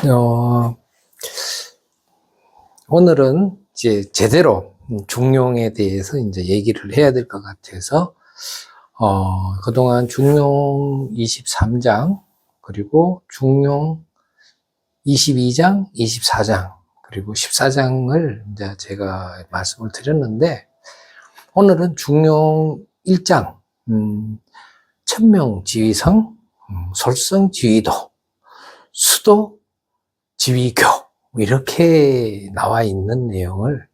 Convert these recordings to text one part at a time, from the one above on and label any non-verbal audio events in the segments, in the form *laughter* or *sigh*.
어, 오늘은 이제 제대로 중용에 대해서 이제 얘기를 해야 될 것 같아서, 어, 그동안 중용 23장, 그리고 중용 22장, 24장, 그리고 14장을 이제 제가 말씀을 드렸는데, 오늘은 중용 1장, 음, 천명 지위성, 음, 솔성 지위도, 수도, 지위교 이렇게 나와 있는 내용을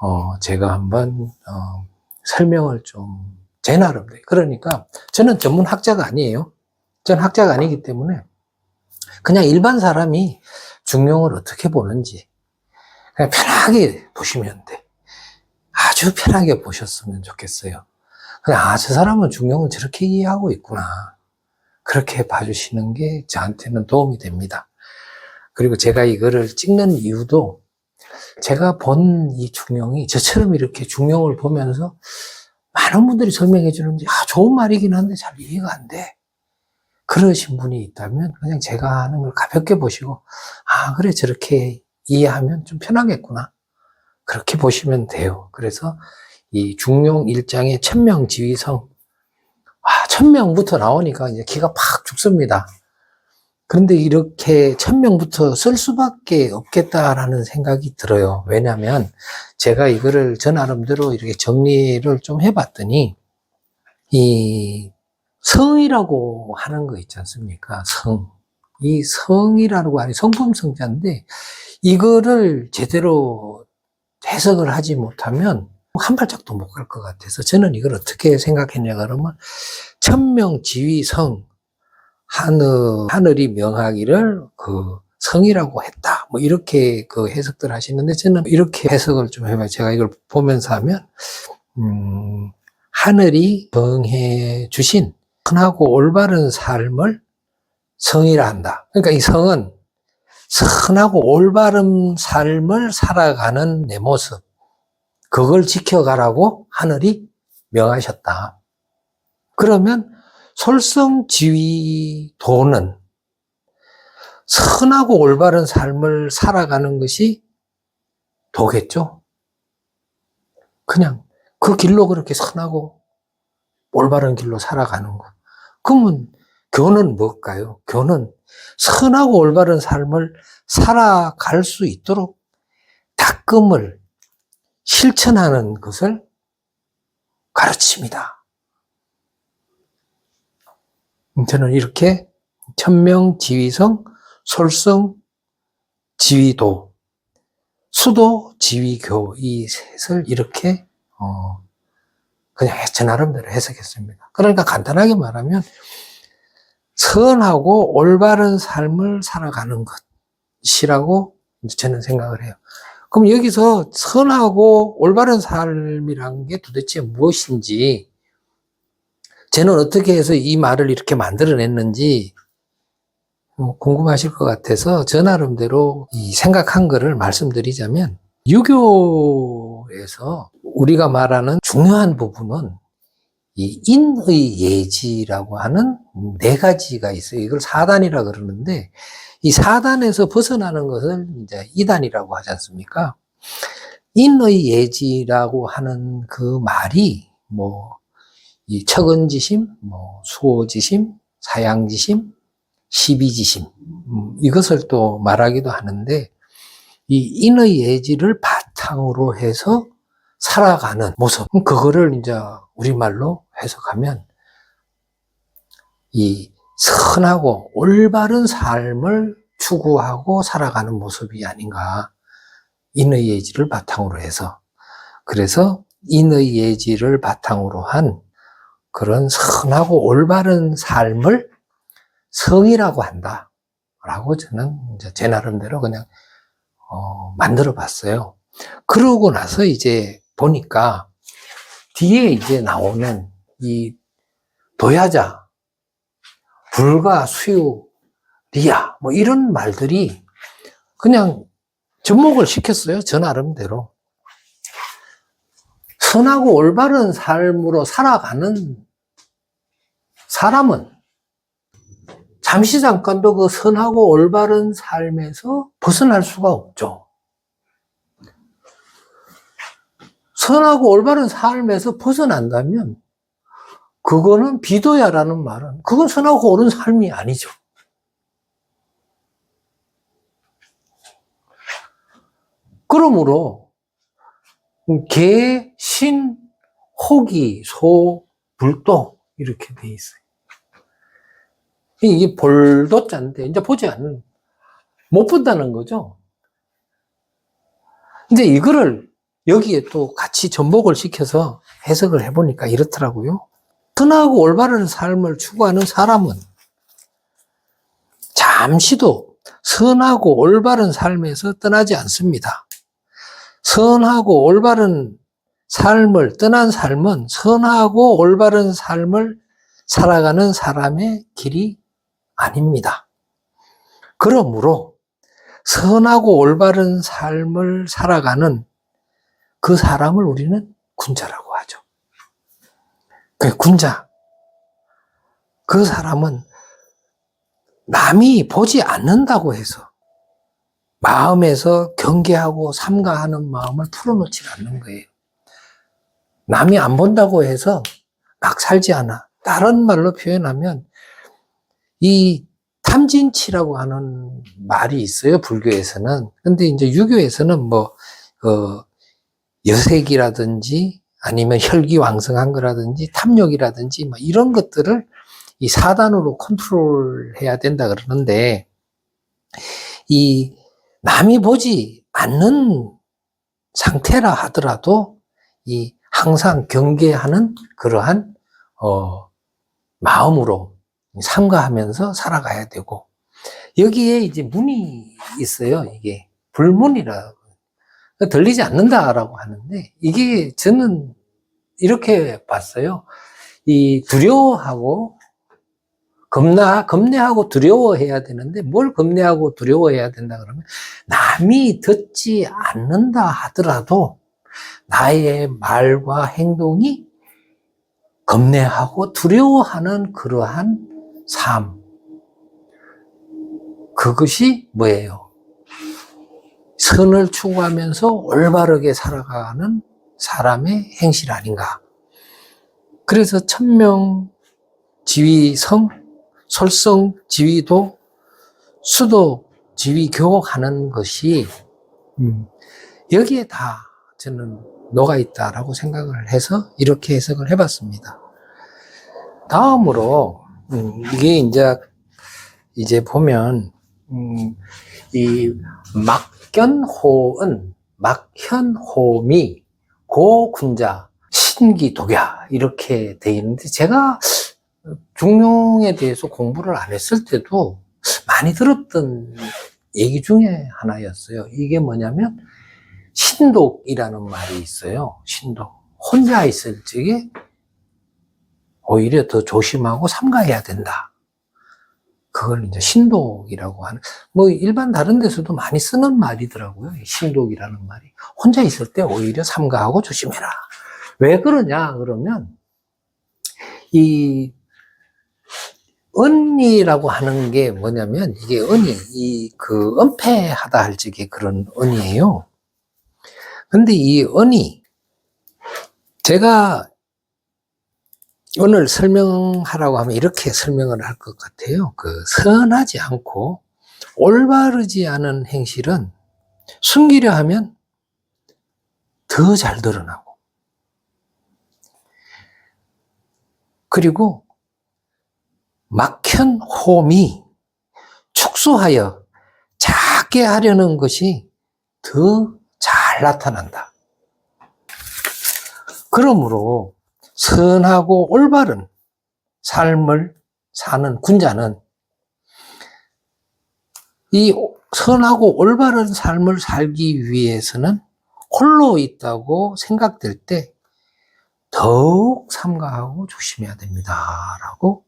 어, 제가 한번 어, 설명을 좀 제 나름대로 그러니까 저는 전문 학자가 아니에요. 전 학자가 아니기 때문에 그냥 일반 사람이 중용을 어떻게 보는지 그냥 편하게 보시면 돼. 아주 편하게 보셨으면 좋겠어요. 그냥 아, 저 사람은 중용을 저렇게 이해하고 있구나. 그렇게 봐주시는 게 저한테는 도움이 됩니다. 그리고 제가 이거를 찍는 이유도 제가 본 이 중용이 저처럼 이렇게 중용을 보면서 많은 분들이 설명해 주는데 아 좋은 말이긴 한데 잘 이해가 안 돼. 그러신 분이 있다면 그냥 제가 하는 걸 가볍게 보시고 아 그래 저렇게 이해하면 좀 편하겠구나. 그렇게 보시면 돼요. 그래서 이 중용 일장의 천명 지위성 아 천명부터 나오니까 이제 기가 팍 죽습니다. 그런데 이렇게 천명부터 쓸 수밖에 없겠다라는 생각이 들어요. 왜냐하면 제가 이거를 저 나름대로 이렇게 정리를 좀 해봤더니 이 성이라고 하는 거 있지 않습니까? 성. 이 성이라고 하는 성품 성자인데 이거를 제대로 해석을 하지 못하면 한 발짝도 못 갈 것 같아서 저는 이걸 어떻게 생각했냐 그러면 천명 지위 성 하늘, 하늘이 명하기를 그 성이라고 했다. 뭐 이렇게 그 해석들 하시는데 저는 이렇게 해석을 좀 해봐요. 제가 이걸 보면서 하면, 음, 하늘이 정해 주신 선하고 올바른 삶을 성이라 한다. 그러니까 이 성은 선하고 올바른 삶을 살아가는 내 모습. 그걸 지켜가라고 하늘이 명하셨다. 그러면 솔성지위도는 선하고 올바른 삶을 살아가는 것이 도겠죠? 그냥 그 길로 그렇게 선하고 올바른 길로 살아가는 거. 그러면 교는 뭘까요? 교는 선하고 올바른 삶을 살아갈 수 있도록 닦음을 실천하는 것을 가르칩니다. 저는 이렇게 천명 지위성, 솔성 지위도, 수도 지위교 이 셋을 이렇게 어 그냥 제 나름대로 해석했습니다. 그러니까 간단하게 말하면 선하고 올바른 삶을 살아가는 것이라고 저는 생각을 해요. 그럼 여기서 선하고 올바른 삶이란 게 도대체 무엇인지 저는 어떻게 해서 이 말을 이렇게 만들어냈는지 뭐 궁금하실 것 같아서 저 나름대로 이 생각한 거를 말씀드리자면 유교에서 우리가 말하는 중요한 부분은 이 인의 예지라고 하는 네 가지가 있어요. 이걸 사단이라 그러는데 이 사단에서 벗어나는 것을 이제 이단이라고 하지 않습니까? 인의 예지라고 하는 그 말이 뭐 이 척은지심, 뭐 수호지심, 사양지심, 시비지심. 음, 이것을 또 말하기도 하는데 이 인의 예지를 바탕으로 해서 살아가는 모습. 그거를 이제 우리말로 해석하면 이 선하고 올바른 삶을 추구하고 살아가는 모습이 아닌가. 인의 예지를 바탕으로 해서. 그래서 인의 예지를 바탕으로 한 그런 선하고 올바른 삶을 성이라고 한다. 라고 저는 제 나름대로 그냥, 어, 만들어 봤어요. 그러고 나서 이제 보니까 뒤에 이제 나오는 이 도야자, 불가, 수유, 리야, 뭐 이런 말들이 그냥 접목을 시켰어요. 저 나름대로. 선하고 올바른 삶으로 살아가는 사람은 잠시 잠깐도 그 선하고 올바른 삶에서 벗어날 수가 없죠. 선하고 올바른 삶에서 벗어난다면 그거는 비도야라는 말은 그건 선하고 옳은 삶이 아니죠. 그러므로 개, 신, 호기, 소, 불도 이렇게 돼 있어요. 이게 볼도자인데 이제 보지 않는 못 본다는 거죠. 근데 이거를 여기에 또 같이 전복을 시켜서 해석을 해보니까 이렇더라고요. 선하고 올바른 삶을 추구하는 사람은 잠시도 선하고 올바른 삶에서 떠나지 않습니다. 선하고 올바른 삶을 떠난 삶은 선하고 올바른 삶을 살아가는 사람의 길이 아닙니다. 그러므로 선하고 올바른 삶을 살아가는 그 사람을 우리는 군자라고 하죠. 그 군자. 그 사람은 남이 보지 않는다고 해서 마음에서 경계하고 삼가하는 마음을 풀어놓지 않는 거예요. 남이 안 본다고 해서 막 살지 않아. 다른 말로 표현하면 이 탐진치라고 하는 말이 있어요. 불교에서는. 근데 이제 유교에서는 뭐, 어, 여색이라든지 아니면 혈기왕성한 거라든지 탐욕이라든지 뭐 이런 것들을 이 사단으로 컨트롤 해야 된다 그러는데 이 남이 보지 않는 상태라 하더라도 이 항상 경계하는 그러한 어 마음으로 삼가하면서 살아가야 되고 여기에 이제 문이 있어요. 이게 불문이라 들리지 않는다라고 하는데 이게 저는 이렇게 봤어요. 이 두려워하고 겁나 겁내하고 두려워해야 되는데 뭘 겁내하고 두려워해야 된다 그러면 남이 듣지 않는다 하더라도 나의 말과 행동이 겁내하고 두려워하는 그러한 삶 그것이 뭐예요? 선을 추구하면서 올바르게 살아가는 사람의 행실 아닌가. 그래서 천명, 지위성, 솔성, 지위도, 수도, 지위교 하는 것이 음, 여기에 다 저는 녹아 있다라고 생각을 해서 이렇게 해석을 해봤습니다. 다음으로 음, 이게 이제 이제 보면 음, 이 막견호은 막현호미 고군자 신기독야 이렇게 돼 있는데 제가 중용에 대해서 공부를 안 했을 때도 많이 들었던 얘기 중에 하나였어요. 이게 뭐냐면 신독이라는 말이 있어요. 신독. 혼자 있을 적에 오히려 더 조심하고 삼가해야 된다. 그걸 이제 신독이라고 하는, 뭐 일반 다른 데서도 많이 쓰는 말이더라고요. 신독이라는 말이. 혼자 있을 때 오히려 삼가하고 조심해라. 왜 그러냐, 그러면, 이, 은이라고 하는 게 뭐냐면, 이게 은이, 이, 그, 은폐하다 할 적에 그런 은이에요. 근데 이 은이, 제가 오늘 설명하라고 하면 이렇게 설명을 할 것 같아요. 그 선하지 않고 올바르지 않은 행실은 숨기려 하면 더 잘 드러나고 그리고 막현 홈이 축소하여 작게 하려는 것이 더 잘 나타난다. 그러므로 선하고 올바른 삶을 사는 군자는 이 선하고 올바른 삶을 살기 위해서는 홀로 있다고 생각될 때 더욱 삼가하고 조심해야 됩니다. 라고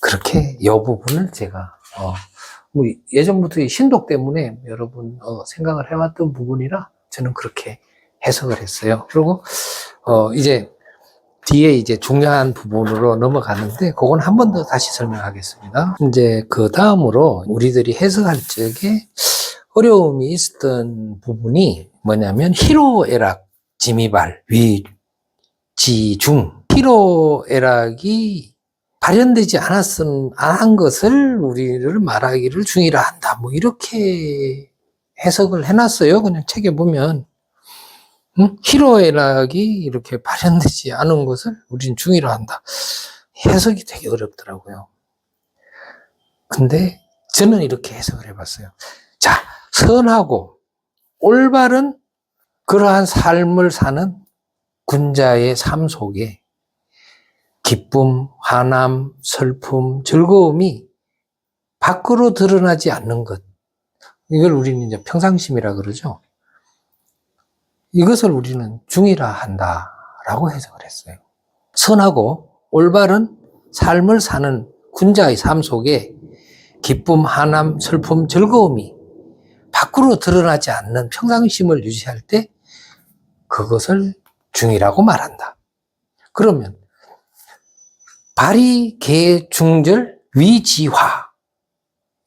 그렇게 이 부분을 제가 어, 뭐 예전부터 이 신독 때문에 여러분 어, 생각을 해왔던 부분이라 저는 그렇게 해석을 했어요. 그리고 어, 이제 뒤에 이제 중요한 부분으로 넘어가는데 그건 한 번 더 다시 설명하겠습니다. 이제 그 다음으로 우리들이 해석할 적에 어려움이 있었던 부분이 뭐냐면 희로애락 지미발 위지중 희로애락이 발현되지 않았은 안한 것을 우리를 말하기를 중이라 한다. 뭐 이렇게 해석을 해놨어요. 그냥 책에 보면 응? 희로애락이 이렇게 발현되지 않은 것을 우리는 중이라 한다. 해석이 되게 어렵더라고요. 근데 저는 이렇게 해석을 해봤어요. 자, 선하고 올바른 그러한 삶을 사는 군자의 삶 속에 기쁨, 화남, 슬픔, 즐거움이 밖으로 드러나지 않는 것. 이걸 우리는 이제 평상심이라 그러죠. 이것을 우리는 중이라 한다라고 해석을 했어요. 선하고 올바른 삶을 사는 군자의 삶 속에 기쁨, 한함, 슬픔, 즐거움이 밖으로 드러나지 않는 평상심을 유지할 때 그것을 중이라고 말한다. 그러면 발이 개 중절 위지화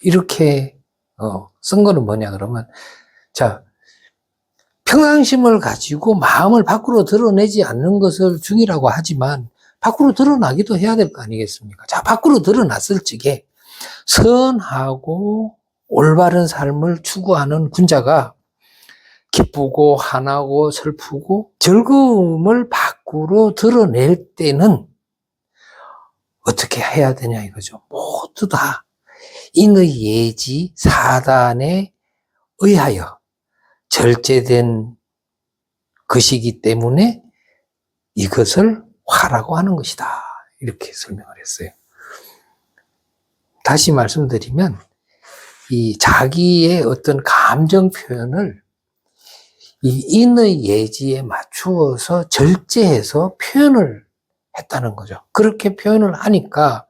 이렇게 어, 쓴 거는 뭐냐 그러면 자 평상심을 가지고 마음을 밖으로 드러내지 않는 것을 중이라고 하지만 밖으로 드러나기도 해야 될 거 아니겠습니까? 자 밖으로 드러났을 적에 선하고 올바른 삶을 추구하는 군자가 기쁘고 화나고 슬프고 즐거움을 밖으로 드러낼 때는 어떻게 해야 되냐 이거죠. 모두 다 인의 예지 사단에 의하여 절제된 것이기 때문에 이것을 화라고 하는 것이다. 이렇게 설명을 했어요. 다시 말씀드리면 이 자기의 어떤 감정 표현을 이 인의 예지에 맞추어서 절제해서 표현을 했다는 거죠. 그렇게 표현을 하니까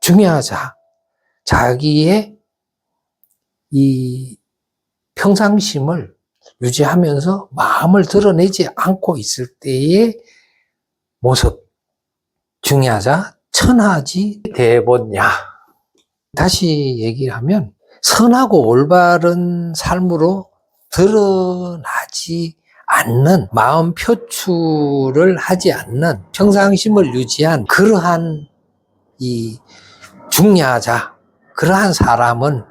중요하자. 자기의 이 평상심을 유지하면서 마음을 드러내지 않고 있을 때의 모습. 중요하자. 천하지 대본냐. 다시 얘기를 하면 선하고 올바른 삶으로 드러나지 않는 마음 표출을 하지 않는 평상심을 유지한 그러한 이 중야자 그러한 사람은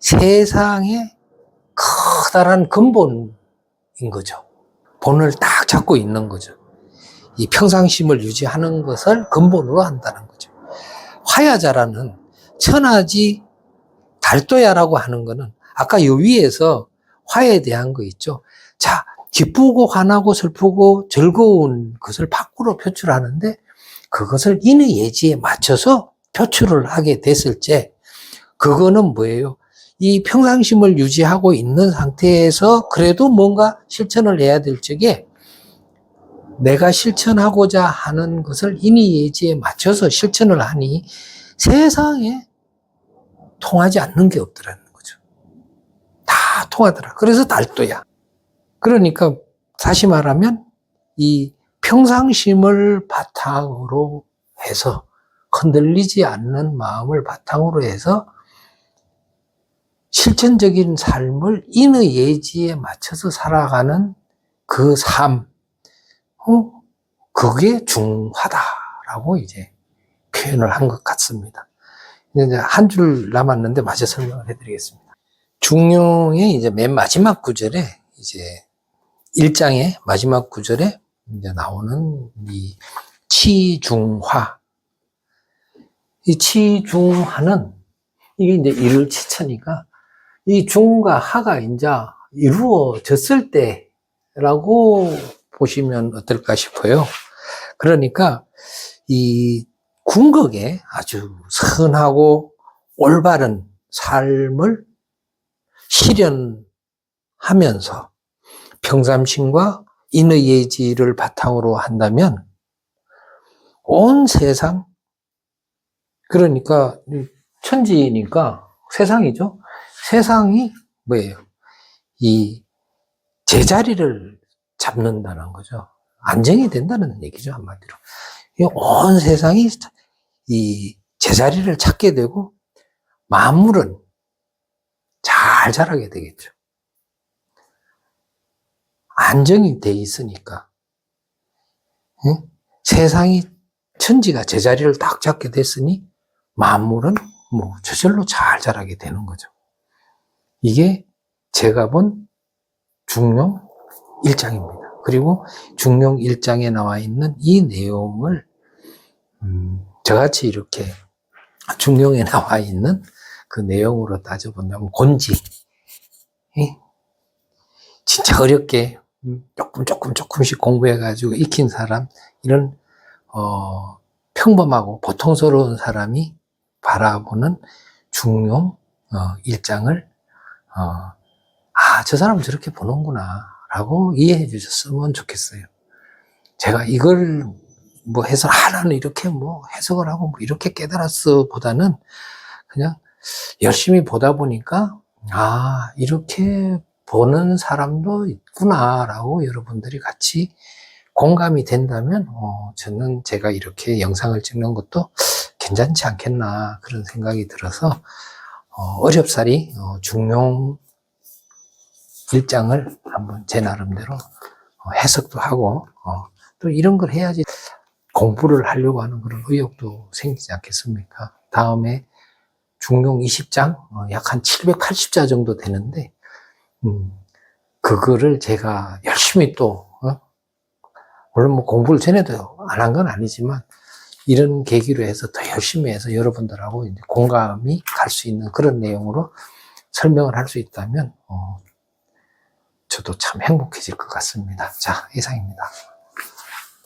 세상의 커다란 근본인 거죠. 본을 딱 잡고 있는 거죠. 이 평상심을 유지하는 것을 근본으로 한다는 거죠. 화야자라는 천하지 달도야라고 하는 거는 아까 요 위에서 화에 대한 거 있죠. 자, 기쁘고 화나고 슬프고 즐거운 것을 밖으로 표출하는데 그것을 인의 예지에 맞춰서 표출을 하게 됐을 때 그거는 뭐예요? 이 평상심을 유지하고 있는 상태에서 그래도 뭔가 실천을 해야 될 적에 내가 실천하고자 하는 것을 인의 예지에 맞춰서 실천을 하니 세상에 통하지 않는 게 없더라는 거죠. 다 통하더라. 그래서 달도야. 그러니까 다시 말하면 이 평상심을 바탕으로 해서 흔들리지 않는 마음을 바탕으로 해서 실천적인 삶을 인의 예지에 맞춰서 살아가는 그 삶, 어? 그게 중화다라고 이제 표현을 한 것 같습니다. 이제 한 줄 남았는데 마저 설명을 해드리겠습니다. 중용의 이제 맨 마지막 구절에 이제 1장의 마지막 구절에 이제 나오는 이 치중화. 이 치중화는 이게 이제 일을 치천이가 이 중과 하가 이제 이루어졌을 때라고 보시면 어떨까 싶어요. 그러니까 이 궁극에 아주 선하고 올바른 삶을 실현하면서 평삼심과 인의 예지를 바탕으로 한다면 온 세상 그러니까 천지니까 세상이죠. 세상이 뭐예요? 이 제자리를 잡는다는 거죠. 안정이 된다는 얘기죠, 한마디로. 이온 세상이 이 제자리를 찾게 되고, 만물은 잘 자라게 되겠죠. 안정이 돼 있으니까. 응? 세상이 천지가 제자리를 딱 잡게 됐으니 만물은 뭐 저절로 잘 자라게 되는 거죠. 이게 제가 본 중용 1장입니다. 그리고 중용 1장에 나와 있는 이 내용을 음, 저같이 이렇게 중용에 *laughs* 나와 있는 그 내용으로 따져본다면 곤지 예? 진짜 어렵게 음, 조금 조금 조금씩 공부해가지고 익힌 사람 이런 어, 평범하고 보통스러운 사람이 바라보는 중용 어, 일장을 어, 아, 저 사람은 저렇게 보는구나 라고 이해해 주셨으면 좋겠어요. 제가 이걸 뭐 해서 하나는 이렇게 뭐 해석을 하고 뭐 이렇게 깨달았어 보다는 그냥 열심히 보다 보니까 아, 이렇게 보는 사람도 있구나라고 여러분들이 같이 공감이 된다면 어, 저는 제가 이렇게 영상을 찍는 것도 괜찮지 않겠나 그런 생각이 들어서 어, 어렵사리 어, 중용 일장을 한번 제 나름대로 어, 해석도 하고 어, 또 이런 걸 해야지 공부를 하려고 하는 그런 의욕도 생기지 않겠습니까? 다음에 중용 20장 어, 약한 780자 정도 되는데 음, 그거를 제가 열심히 또 어? 물론 뭐 공부를 전에도 안 한 건 아니지만 이런 계기로 해서 더 열심히 해서 여러분들하고 공감이 갈 수 있는 그런 내용으로 설명을 할 수 있다면 어, 저도 참 행복해질 것 같습니다. 자, 이상입니다.